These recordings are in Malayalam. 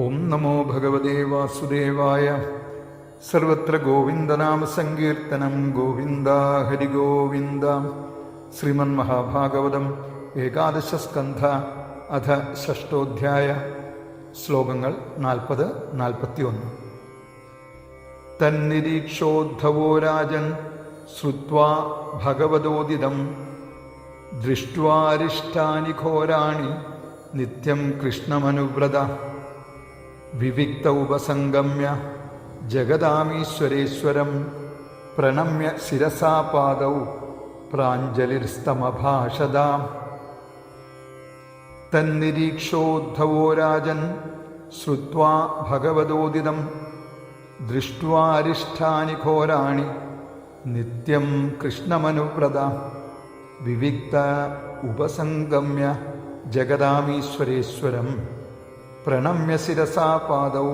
ഓം നമോ ഭഗവതേ വാസുദേവായ. സർവത്ര ഗോവിന്ദനാമ സങ്കീർത്തനം ഗോവിന്ദ ഹരിഗോവിന്ദ ശ്രീമൻ മഹാഭാഗവതം ഏകാദശസ്കന്ധ അധ ഷഷ്ടോധ്യായ ശ്ലോകങ്ങൾ നാൽപ്പത് നാൽപ്പത്തിയൊന്ന്. തന്നിരീക്ഷോദ്ധവോ രാജൻ ശ്രുവാ ഭഗവതോദിതം. ദൃഷ്ട്വാരിഷ്ടാനി ഘോരാണി നിത്യം കൃഷ്ണമനുവ്രത. വിവിക്ത ഉപസംഗമ്യ ജഗദാമീശ്വരേശ്വരം പ്രണമ്യ ശിരസാപാദൗ പ്രാഞ്ജലിർസ്തമഭാഷദാം. തന്നിരീക്ഷോദ്ധവോ രാജൻ ശ്രുവാ ഭഗവതോദിതം ദൃഷ്ടരിഷ്ടാനി ഘോരാണി നിത്യം കൃഷ്ണമനുവ്രത വിവിക്ത ഉപസംഗമ്യ ജഗദാമീശ്വരേശ്വരം പ്രണമ്യ ശിരസാ പാദൗ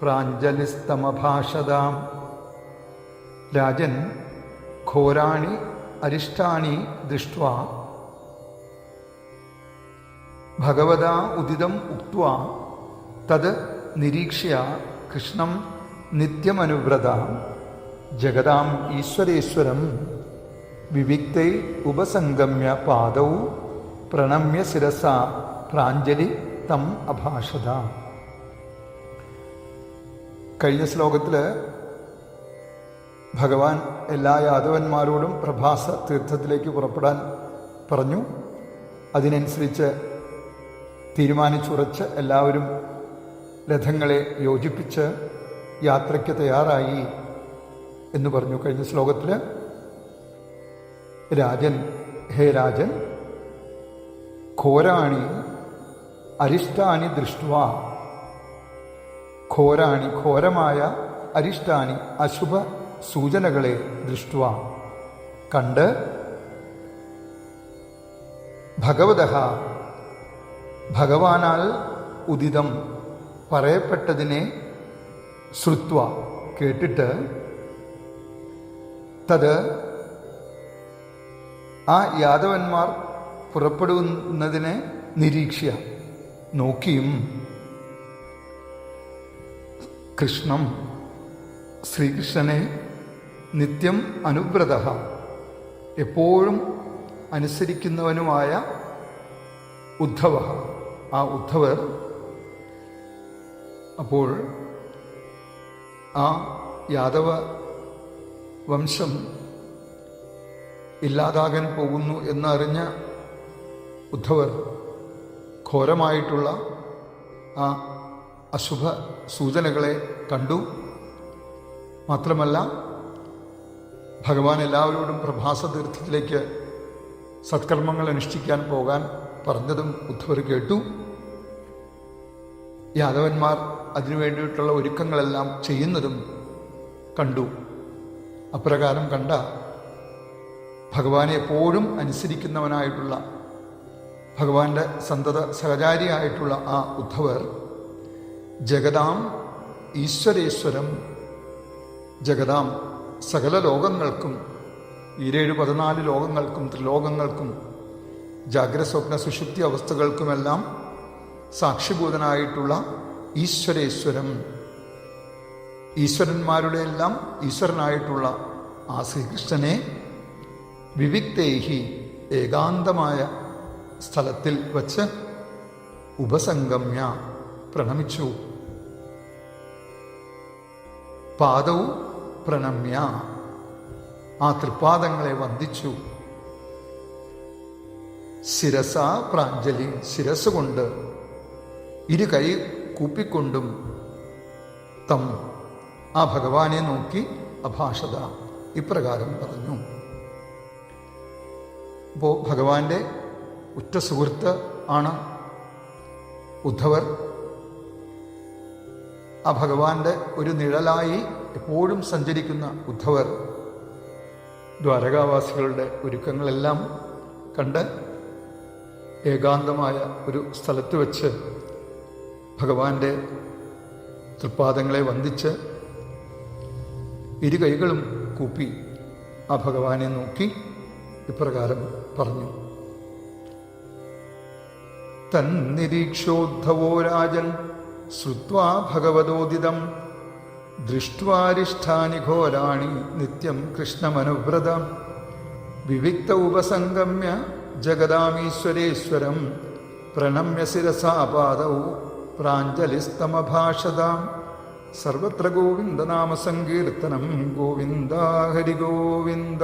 പ്രാഞ്ജലിസ്തമഭാഷതാം രാജൻ ഘോരാണി അരിഷ്ടാണി ദൃഷ്ട ഭഗവത ഉദിതം ഉക്വ തത് നിരീക്ഷ്യ കൃഷ്ണം നിത്യമനുവ്രത. ജഗതാം ഈശ്വരേശ്വരം വിവിക്തൈ ഉപസംഗമ്യ പാദൗ പ്രണമ്യ ശിരസ പ്രാഞ്ജലി തം അഭാഷത. കഴിഞ്ഞ ശ്ലോകത്തിൽ ഭഗവാൻ എല്ലാ യാദവന്മാരോടും പ്രഭാസ തീർത്ഥത്തിലേക്ക് പുറപ്പെടാൻ പറഞ്ഞു. അതിനനുസരിച്ച് തീരുമാനിച്ചുറച്ച് എല്ലാവരും രഥങ്ങളെ യോജിപ്പിച്ച് യാത്രയ്ക്ക് തയ്യാറായി എന്ന് പറഞ്ഞു കഴിഞ്ഞ ശ്ലോകത്തിൽ രാജൻ ഹേ രാജൻ ഘോരാണി അരിഷ്ടാനി ദൃഷ്ടുവ. ഘോരാണി ഘോരമായ അരിഷ്ടാനി അശുഭ സൂചനകളെ ദൃഷ്ടുവ. കണ്ട് ഭഗവത ഭഗവാനാൽ ഉദിതം പറയപ്പെട്ടതിനെ ശ്രുത്വ. കേട്ടിട്ട് തത് ആ യാദവന്മാർ പുറപ്പെടുന്നതിനെ നിരീക്ഷ്യ. നോക്കിയും കൃഷ്ണം ശ്രീകൃഷ്ണനെ നിത്യം അനുവ്രത എപ്പോഴും അനുസരിക്കുന്നവനുമായ ഉദ്ധവ. ആ ഉദ്ധവർ അപ്പോൾ ആ യാദവ വംശം ഇല്ലാതാകാൻ പോകുന്നു എന്നറിഞ്ഞ ഉദ്ധവർ ഘോരമായിട്ടുള്ള ആ അശുഭ സൂചനകളെ കണ്ടു. മാത്രമല്ല ഭഗവാൻ എല്ലാവരോടും പ്രഭാസ തീർത്ഥത്തിലേക്ക് സത്കർമ്മങ്ങൾ അനുഷ്ഠിക്കാൻ പോകാൻ പറഞ്ഞതും ഉദ്ധവർ കേട്ടു. യാദവന്മാർ അതിനു വേണ്ടിയിട്ടുള്ള ഒരുക്കങ്ങളെല്ലാം ചെയ്യുന്നതും കണ്ടു. അപ്രകാരം കണ്ട ഭഗവാനെ എപ്പോഴും അനുസരിക്കുന്നവനായിട്ടുള്ള ഭഗവാന്റെ സന്തത സഹചാരിയായിട്ടുള്ള ആ ഉദ്ധവർ ജഗതാം ഈശ്വരേശ്വരം ജഗതാം സകല ലോകങ്ങൾക്കും ഈരേഴ് പതിനാല് ലോകങ്ങൾക്കും ത്രിലോകങ്ങൾക്കും ജാഗ്രസ്വപ്ന സുഷുപ്തി അവസ്ഥകൾക്കുമെല്ലാം സാക്ഷിഭൂതനായിട്ടുള്ള ഈശ്വരേശ്വരം ഈശ്വരന്മാരുടെ എല്ലാം ഈശ്വരനായിട്ടുള്ള ആ ശ്രീകൃഷ്ണനെ വിവിക്തേഹി ഏകാന്തമായ സ്ഥലത്തിൽ വച്ച് ഉപസംഗമ്യ പ്രണമിച്ചു. പാദവും പ്രണമ്യ ആ തൃപ്പാദങ്ങളെ വന്ദിച്ചു. ശിരസ പ്രാഞ്ജലി ശിരസ് കൊണ്ട് ഇരു കൈ കൂപ്പിക്കൊണ്ടും തം ആ ഭഗവാനെ നോക്കി അഭാഷത ഇപ്രകാരം പറഞ്ഞു. അപ്പോൾ ഭഗവാന്റെ ഉറ്റ സുഹൃത്ത് ആണ് ഉദ്ധവർ. ആ ഭഗവാന്റെ ഒരു നിഴലായി എപ്പോഴും സഞ്ചരിക്കുന്ന ഉദ്ധവർ. ദ്വാരകാവാസികളുടെ ഒരുക്കങ്ങളെല്ലാം കണ്ട് ഏകാന്തമായ ഒരു സ്ഥലത്ത് വച്ച് ഭഗവാന്റെ തൃപ്പാദങ്ങളെ വന്ദിച്ച് ഇരു കൈകളും കൂപ്പി ആ ഭഗവാനെ നോക്കി ഇപ്രകാരം പറഞ്ഞു. തന്നിരീക്ഷോദ്ധവോ രാജൻ? ശ്രുവാ ഭഗവതോദിതം. ദൃഷ്ട്വാരിഷ്ഠാനി ഘോരാണി നിത്യം കൃഷ്ണമനുവ്രതം. വിവിക്ത ഉപസംഗമ്യ ജഗദാമീശ്വരേശ്വരം. പ്രണമ്യ ശിരസാപാദൗ പ്രാഞ്ജലിസ്തമഭാഷതാം. സർവത്ര ഗോവിന്ദനാമസങ്കീർത്തനം ഗോവിന്ദ ഹരി ഗോവിന്ദ